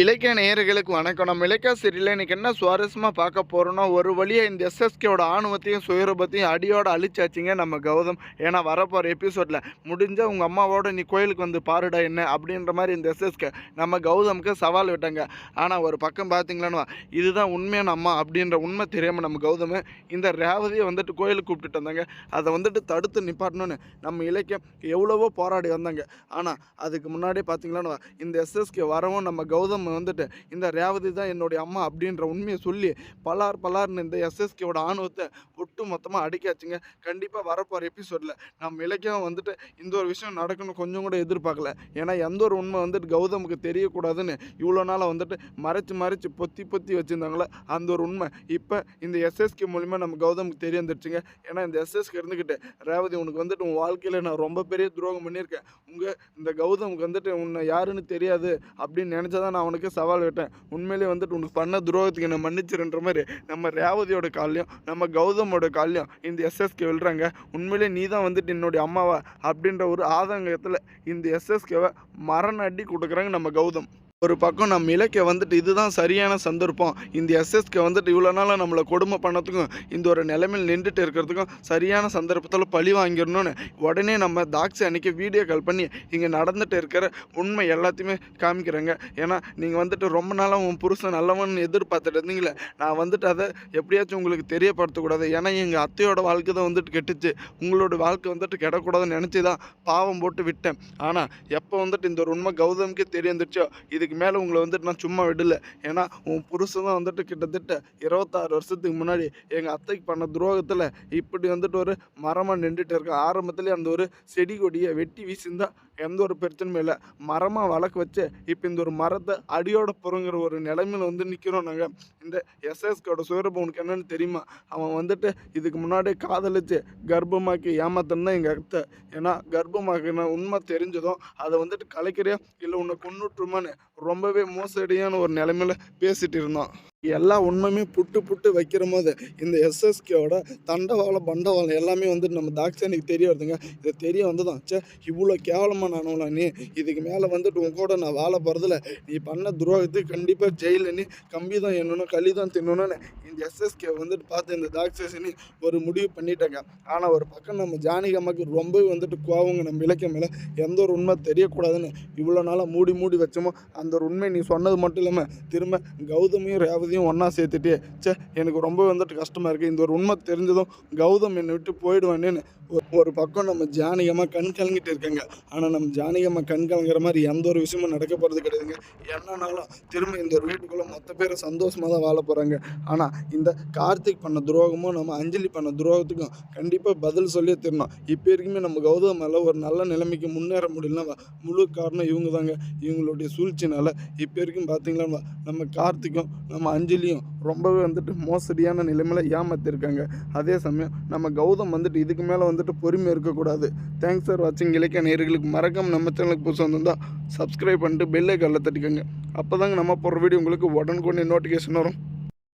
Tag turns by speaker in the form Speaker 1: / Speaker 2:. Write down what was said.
Speaker 1: இலக்கிய நேயர்களுக்கு வணக்கம். நம்ம இலக்கிய சீரியலில் இன்னைக்கு என்ன சுவாரஸ்யமாக பார்க்க போகிறோம்னா ஒரு வழியாக இந்த எஸ்எஸ்கேயோட ஆணவத்தையும் சுயரூபத்தையும் அடியோடு அழிச்சாச்சிங்க நம்ம கௌதம். ஏன்னா வரப்போகிற எபிசோடில் முடிஞ்சால் உங்கள் அம்மாவோட நீ கோயிலுக்கு வந்து பாருடா என்ன அப்படின்ற மாதிரி இந்த எஸ்எஸ்கே நம்ம கௌதமுக்கு சவால் விட்டாங்க. ஆனால் ஒரு பக்கம் பார்த்தீங்களான்னு இதுதான் உண்மையான அம்மா அப்படின்ற உண்மை தெரியாமல் நம்ம கௌதம் இந்த ரேவதியை வந்துட்டு கோயிலுக்கு கூப்பிட்டுட்டு வந்தாங்க. அதை வந்துட்டு தடுத்து நிப்பாட்டணும்னு நம்ம இலக்கியம் எவ்வளவோ போராடி வந்தாங்க. ஆனால் அதுக்கு முன்னாடியே பார்த்தீங்களான்னு இந்த எஸ்எஸ்கே வரவும் நம்ம கௌதம் வந்துட்டு இந்த ரேவதி தான் என்னுடைய அம்மா அப்படின்ற உண்மையை சொல்லி பலார் பலார்னு இந்த எஸ்எஸ்கேவோட ஆணவத்தை ஒட்டு மொத்தமாக அடிக்காச்சுங்க கண்டிப்பாக வரப்போகிற எபிசோடில் நம்ம இலக்கியம் வந்துட்டு இந்த ஒரு விஷயம் நடக்கணும் கொஞ்சம் கூட எதிர்பார்க்கல. ஏன்னா எந்த ஒரு உண்மை வந்துட்டு கௌதமுக்கு தெரியக்கூடாதுன்னு இவ்வளோ நாளாக வந்துட்டு மறைச்சு மறைச்சு பொத்தி பொத்தி வச்சுருந்தாங்களே அந்த ஒரு உண்மை. இப்போ இந்த எஸ்எஸ்கே மூலிமா நம்ம கௌதமுக்கு தெரிய வந்துருச்சுங்க ஏன்னா இந்த எஸ்எஸ்கே இருந்துக்கிட்டு ரேவதி உனக்கு வந்துட்டு உன் வாழ்க்கையில் நான் ரொம்ப பெரிய துரோகம் பண்ணியிருக்கேன். உங்கள் இந்த கௌதமுக்கு வந்துட்டு உன்னை யாருன்னு தெரியாது அப்படின்னு நினச்சதான் நான் அவனுக்கு சவால் விட்டேன். உண்மையிலேயே வந்துட்டு உனக்கு பண்ண துரோகத்துக்கு என்ன மன்னிச்சிருன்ற மாதிரி நம்ம ரேவதியோட கால்லையும் நம்ம கௌதமோட கால்லையும் இந்த எஸ்எஸ்கே விழுறாங்க உண்மையிலே நீ தான் வந்துட்டு என்னுடைய அம்மாவா? அப்படின்ற ஒரு ஆதங்கத்தில் இந்த எஸ்எஸ்கேவை மரண அடி கொடுக்குறாங்க நம்ம கௌதம். ஒரு பக்கம் நம்ம இலக்கிய வந்துட்டு இதுதான் சரியான சந்தர்ப்பம். இந்த எஸ்எஸ்கே வந்துட்டு இவ்வளோ நாளாக நம்மளை கொடுமை பண்ணதுக்கும் இந்த ஒரு நிலைமையில் நின்றுட்டு இருக்கிறதுக்கும் சரியான சந்தர்ப்பத்தில் பழி வாங்கிடணும்னு உடனே நம்ம தாக்ஸி அன்னைக்கு வீடியோ கால் பண்ணி இங்கே நடந்துட்டு இருக்கிற உண்மை எல்லாத்தையுமே காமிக்கிறாங்க. ஏன்னா நீங்கள் வந்துட்டு ரொம்ப நாளாக உன் புருஷன் நல்லவன் எதிர்பார்த்துட்டு இருந்தீங்களே நான் வந்துட்டு அதை எப்படியாச்சும் உங்களுக்கு தெரியப்படுத்தக்கூடாது. ஏன்னா எங்கள் அத்தையோட வாழ்க்கை தான் வந்துட்டு கெட்டுச்சு. உங்களோட வாழ்க்கை வந்துட்டு கெடக்கூடாதுன்னு நினச்சி தான் பாவம் போட்டு விட்டேன். ஆனால் எப்போ வந்துட்டு இந்த ஒரு உண்மை கௌதமுக்கே தெரிய வந்துச்சோ இதுக்கு மேலே உங்களை வந்துட்டு நான் சும்மா விடல. ஏன்னா உன் புருஷன் தான் வந்துட்டு கிட்டத்தட்ட இருபத்தாறு வருஷத்துக்கு முன்னாடி எங்கள் அத்தைக்கு பண்ண துரோகத்தில் இப்படி வந்துட்டு ஒரு மரமாக நின்றுட்டு இருக்கேன் ஆரம்பத்துலேயே அந்த ஒரு செடி கொடியை வெட்டி வீசிருந்தா எந்த ஒரு பிரச்சனையும் இல்லை. மரமாக வளர்க்க வச்சு இப்போ இந்த ஒரு மரத்தை அடியோட பொறுங்கிற ஒரு நிலைமையில் வந்து நிற்கிறோம் நாங்கள் இந்த எஸ்எஸ்கோட சுயரூபம் உனக்கு என்னென்னு தெரியுமா? அவன் வந்துட்டு இதுக்கு முன்னாடி காதலிச்சு கர்ப்பமாக்கி ஏமாத்தன்னு தான் எங்கள் அத்தை. ஏன்னா கர்ப்பமாக்கின உண்மை தெரிஞ்சதும் அதை வந்துட்டு கலைக்கிறியா? இல்லை உன்னை கொண்டுட்டுருமான்னு ரொம்பவே மோசடியான ஒரு நிலைமையில பேசிட்டு இருந்தோம் எல்லா உண்மையுமே புட்டு புட்டு வைக்கிற போது இந்த எஸ்எஸ்கேவோட தண்டவாளம் பண்டவாளம் எல்லாமே வந்துட்டு நம்ம தாக்ஷானிக்கு தெரிய வருதுங்க. இது தெரிய வந்ததான். சே இவ்வளோ கேவலமாக நானும்ல நீ இதுக்கு மேலே வந்துட்டு உன் கூட நான் வாழ போகிறதில்ல நீ பண்ண துரோகத்துக்கு கண்டிப்பாக ஜெயிலில் நீ கம்பி தான் எண்ணணும் களி தான் தின்னணும்னு. இந்த எஸ்எஸ்கே வந்துட்டு பார்த்து இந்த தாக்ஷாசினி ஒரு முடிவு பண்ணிட்டாங்க. ஆனால் ஒரு பக்கம் நம்ம ஜானகி அம்மாவுக்கு ரொம்பவே வந்துட்டு கோவங்க நம்ம இலக்கிய மேலே எந்த ஒரு உண்மை தெரியக்கூடாதுன்னு இவ்வளோ நாளாக மூடி மூடி வச்சோமோ அந்த ஒரு உண்மை நீ சொன்னது மட்டும் இல்லாமல் திரும்ப கௌதமியும் கௌதமையும் ரேவதியும் ஒன்றா சேர்த்துட்டு சே எனக்கு ரொம்ப வந்துட்டு கஷ்டமாக இருக்குது இந்த ஒரு உண்மை தெரிஞ்சதும் கௌதம் என்னை விட்டு போயிடுவானேன்னு ஒரு- பக்கம் நம்ம ஜானகமாக கண் கலங்கிட்டு இருக்காங்க. ஆனால் நம்ம ஜானகமாக கண் கலங்குற மாதிரி எந்த ஒரு விஷயமும் நடக்க போகிறது கிடையாதுங்க. என்னன்னாலும் திரும்ப இந்த ஒரு வீட்டுக்குள்ளே மொத்த பேர் சந்தோஷமாக தான் வாழ போகிறாங்க ஆனால் இந்த கார்த்திக் பண்ண துரோகமும் நம்ம அஞ்சலி பண்ண துரோகத்துக்கும் கண்டிப்பாக பதில் சொல்லியே தரணும். இப்போ வரைக்குமே நம்ம கௌதம் மேலே ஒரு நல்ல நிலைமைக்கு முன்னேற முடியலன்னா முழு காரணம் இவங்க தாங்க. இவங்களுடைய சூழ்ச்சினால இப்போ வரைக்கும் பார்த்தீங்களா நம்ம கார்த்திக்கும் நம்ம அஞ்சலியும் ரொம்பவே வந்துட்டு மோசடியான நிலைமையில் ஏமாற்றிருக்காங்க அதே சமயம் நம்ம கௌதம் வந்துட்டு இதுக்கு மேலே வந்து வந்துட்டு பொறுமை இருக்கக்கூடாது. தேங்க்ஸ் ஃபார் வாட்சிங் இலக்கிய நேயர்களுக்கு மறக்காம நம்ம சேனலுக்கு புதுசாக வந்திருந்தால் சப்ஸ்கிரைப் பண்ணிட்டு பெல்லை கல்ல தட்டிக்கோங்க. அப்போ தாங்க நம்ம போகிற வீடியோ உங்களுக்கு உடனுக்குடனே நோட்டிஃபிகேஷன் வரும்.